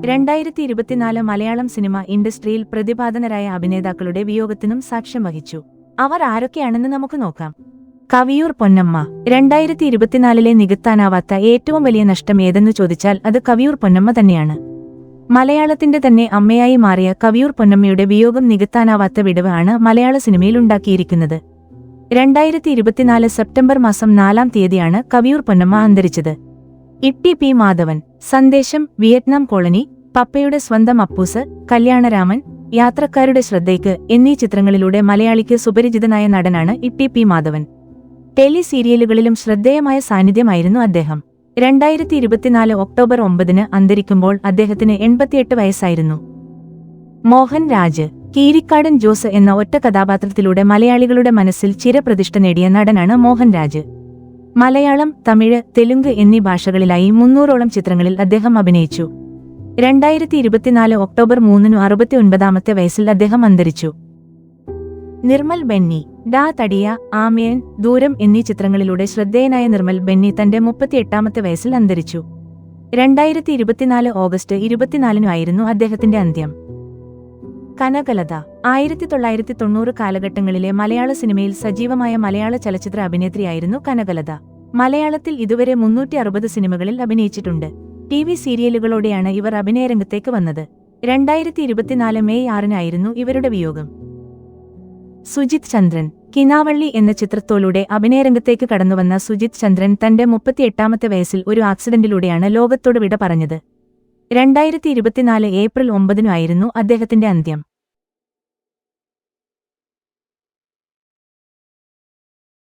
രണ്ടായിരത്തി ഇരുപത്തിനാല് മലയാളം സിനിമ ഇൻഡസ്ട്രിയിൽ പ്രതിപാദനരായ അഭിനേതാക്കളുടെ വിയോഗത്തിനും സാക്ഷ്യം വഹിച്ചു. അവർ ആരൊക്കെയാണെന്ന് നമുക്ക് നോക്കാം. കവിയൂർ പൊന്നമ്മ. രണ്ടായിരത്തി ഇരുപത്തിനാലിലെ നികത്താനാവാത്ത ഏറ്റവും വലിയ നഷ്ടം ഏതെന്ന് ചോദിച്ചാൽ അത് കവിയൂർ പൊന്നമ്മ തന്നെയാണ്. മലയാളത്തിന്റെ തന്നെ അമ്മയായി മാറിയ കവിയൂർ പൊന്നമ്മയുടെ വിയോഗം നികത്താനാവാത്ത വിടവ് ആണ് മലയാള സിനിമയിൽ ഉണ്ടാക്കിയിരിക്കുന്നത്. രണ്ടായിരത്തി ഇരുപത്തിനാല് സെപ്റ്റംബർ മാസം നാലാം തീയതിയാണ് കവിയൂർ പൊന്നമ്മ അന്തരിച്ചത്. ഇട്ടി പി മാധവൻ സന്ദേശം വിയറ്റ്നാം കോളനി പപ്പയുടെ സ്വന്തം അപ്പൂസ് കല്യാണരാമൻ യാത്രക്കാരുടെ ശ്രദ്ധയ്ക്ക് എന്നീ ചിത്രങ്ങളിലൂടെ മലയാളിക്ക് സുപരിചിതനായ നടനാണ് ഇട്ടി പി മാധവൻ. ടെലി സീരിയലുകളിലും ശ്രദ്ധേയമായ സാന്നിധ്യമായിരുന്നു അദ്ദേഹം. രണ്ടായിരത്തി ഇരുപത്തിനാല് ഒക്ടോബർ ഒമ്പതിന് അന്തരിക്കുമ്പോൾ അദ്ദേഹത്തിന് എൺപത്തിയെട്ട് വയസ്സായിരുന്നു. മോഹൻ രാജ് കീരിക്കാടൻ ജോസ് എന്ന ഒറ്റ കഥാപാത്രത്തിലൂടെ മലയാളികളുടെ മനസ്സിൽ ചിരപ്രതിഷ്ഠ നേടിയ നടനാണ് മോഹൻ രാജ്. മലയാളം തമിഴ് തെലുങ്ക് എന്നീ ഭാഷകളിലായി മുന്നൂറോളം ചിത്രങ്ങളിൽ അദ്ദേഹം അഭിനയിച്ചു. രണ്ടായിരത്തി ഇരുപത്തിനാല് ഒക്ടോബർ മൂന്നിനു അറുപത്തി ഒൻപതാമത്തെ വയസ്സിൽ അദ്ദേഹം അന്തരിച്ചു. നിർമ്മൽ ബെന്നി ഡാ തടിയ ആമയൻ ദൂരം എന്നീ ചിത്രങ്ങളിലൂടെ ശ്രദ്ധേയനായ നിർമ്മൽ ബെന്നി തന്റെ മുപ്പത്തിയെട്ടാമത്തെ വയസ്സിൽ അന്തരിച്ചു. രണ്ടായിരത്തി ഇരുപത്തിനാല് ഓഗസ്റ്റ് ഇരുപത്തിനാലിനു ആയിരുന്നു അദ്ദേഹത്തിന്റെ അന്ത്യം. കനകലത ആയിരത്തി തൊള്ളായിരത്തി തൊണ്ണൂറ് കാലഘട്ടങ്ങളിലെ മലയാള സിനിമയിൽ സജീവമായ മലയാള ചലച്ചിത്ര അഭിനേത്രിയായിരുന്നു കനകലത. മലയാളത്തിൽ ഇതുവരെ മുന്നൂറ്റി അറുപത് സിനിമകളിൽ അഭിനയിച്ചിട്ടുണ്ട്. ടി വി സീരിയലുകളോടെയാണ് ഇവർ അഭിനയരംഗത്തേക്ക് വന്നത്. രണ്ടായിരത്തി ഇരുപത്തിനാല് മെയ് ആറിനായിരുന്നു ഇവരുടെ വിയോഗം. സുജിത് ചന്ദ്രൻ കിനാവള്ളി എന്ന ചിത്രത്തോലൂടെ അഭിനയരംഗത്തേക്ക് കടന്നുവന്ന സുജിത് ചന്ദ്രൻ തന്റെ മുപ്പത്തിയെട്ടാമത്തെ വയസ്സിൽ ഒരു ആക്സിഡന്റിലൂടെയാണ് ലോകത്തോട് വിട പറഞ്ഞത്. രണ്ടായിരത്തി ഇരുപത്തിനാല് ഏപ്രിൽ ഒമ്പതിനു ആയിരുന്നു അദ്ദേഹത്തിന്റെ അന്ത്യം.